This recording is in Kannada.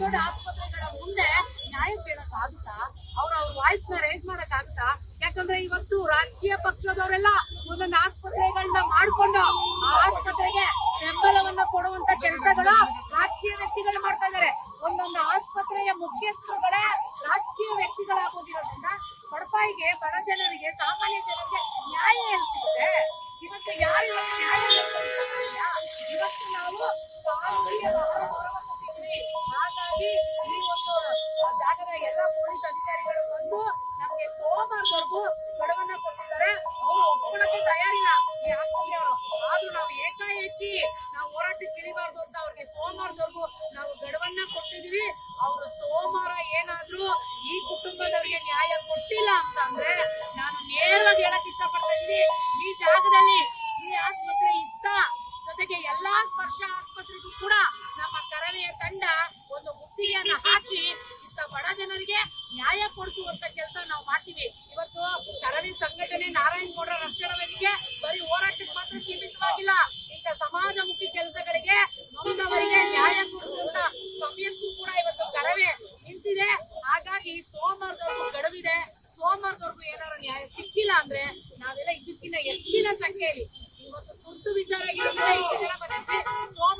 ದೊಡ್ಡ ಆಸ್ಪತ್ರೆಗಳ ಮುಂದೆ ನ್ಯಾಯ ಕೇಳಕ್ ಆಗುತ್ತಾ ಅವ್ರ ಅವ್ರ ವಾಯ್ಸ್ನ ರೈಸ್ ಮಾಡಕ್ ಆಗುತ್ತಾ ಯಾಕಂದ್ರೆ ಇವತ್ತು ರಾಜಕೀಯ ಪಕ್ಷದವರೆಲ್ಲ ಒಂದೊಂದು ಆಸ್ಪತ್ರೆಗಳನ್ನ ಮಾಡ್ಕೊಂಡು ಆ ಆಸ್ಪತ್ರೆಗೆ ಬೆಂಬಲವನ್ನ ಕೊಡುವಂತ ಕೆಲಸಗಳು ರಾಜಕೀಯ ವ್ಯಕ್ತಿಗಳು ಮಾಡ್ತಾ ಇದಾರೆ. ಒಂದೊಂದು ಆಸ್ಪತ್ರೆಯ ಮುಖ್ಯಸ್ಥರುಗಳೇ ರಾಜಕೀಯ ವ್ಯಕ್ತಿಗಳಾಗೋದಿರೋದ್ರಿಂದ ಬಡಪಾಯಿಗೆ ಬಡ ಜನರಿಗೆ, ಸಾಮಾನ್ಯ ಜನರಿಗೆ ನ್ಯಾಯ ಎಲ್ಲಿ ಸಿಗುತ್ತೆ? ಇವತ್ತು ಯಾರು ಇವತ್ತು ನ್ಯಾಯ? ಇವತ್ತು ನಾವು ಕಾನೂನಿಗೆ ಗಡುವನ್ನ ಕೊಟ್ಟಿದ್ದಾರೆ. ಅವರು ಒಪ್ಕೊಳ್ಳಕ್ಕೆ ತಯಾರಿಲ್ಲ. ಆದ್ರೂ ನಾವು ಏಕಾಏಕಿ ನಾವು ಹೋರಾಟಕ್ಕೆ ಇಳಿಬಾರ್ದು ಅಂತ ಅವ್ರಿಗೆ ಸೋಮವಾರದವರೆಗೂ ನಾವು ಗಡವನ್ನ ಕೊಟ್ಟಿದೀವಿ. ಅವರು ಸೋಮವಾರ ಏನಾದ್ರೂ ಈ ಕುಟುಂಬದವರಿಗೆ ನ್ಯಾಯ ಕೊಟ್ಟಿಲ್ಲ ಅಂತ ಅಂದ್ರೆ ನಾನು ನೇರವಾಗಿ ಹೇಳಕ್ ಇಷ್ಟಪಡ್ತಾ ಇದೀನಿ ಈ ಜಾಗದಲ್ಲಿ ಈ ಆಸ್ಪತ್ರೆ ಇತ್ತ. ಜೊತೆಗೆ ಎಲ್ಲಾ ಸ್ಪರ್ಶ ಆಸ್ಪತ್ರೆಗೂ ಕೂಡ ನಮ್ಮ ಕರವೆಯ ತಂಡ ಒಂದು ಮುತ್ತಿಗೆಯನ್ನ ಹಾಕಿ ಇಂಥ ಬಡ ಜನರಿಗೆ ನ್ಯಾಯ ಕೊಡಿಸುವಂತ ಕೆಲಸ ನಾವು ಇವತ್ತು ಕರವೇ ಸಂಘಟನೆ ನಾರಾಯಣ ಗೌಡರ ರಕ್ಷಣಾ ವೇದಿಕೆ ಬರೀ ಹೋರಾಟಕ್ಕೆ ಮಾತ್ರ ಸೀಮಿತವಾಗಿಲ್ಲ ಇಂಥ ಸಮಾಜಮುಖಿ ಕೆಲಸಗಳಿಗೆ ನೊಂದವರಿಗೆ ನ್ಯಾಯ ಕೊಡಿಸುವಂತ ಸಮಯಕ್ಕೂ ಕೂಡ ಇವತ್ತು ಕರವೇ ನಿಂತಿದೆ ಹಾಗಾಗಿ ಸೋಮವಾರದವರೆಗೂ ಗಡುವಿದೆ ಸೋಮವಾರದವರೆಗೂ ಏನಾದ್ರು ನ್ಯಾಯ ಸಿಕ್ಕಿಲ್ಲ ಅಂದ್ರೆ ನಾವೆಲ್ಲ ಇದಕ್ಕಿಂತ ಹೆಚ್ಚಿನ ಸಂಖ್ಯೆಯಲ್ಲಿ ಇವತ್ತು ತುರ್ತು ವಿಚಾರ ಆಗಿರೋದ್ರಿಂದ ಇಷ್ಟು ಜನ ಸೋಮವಾರ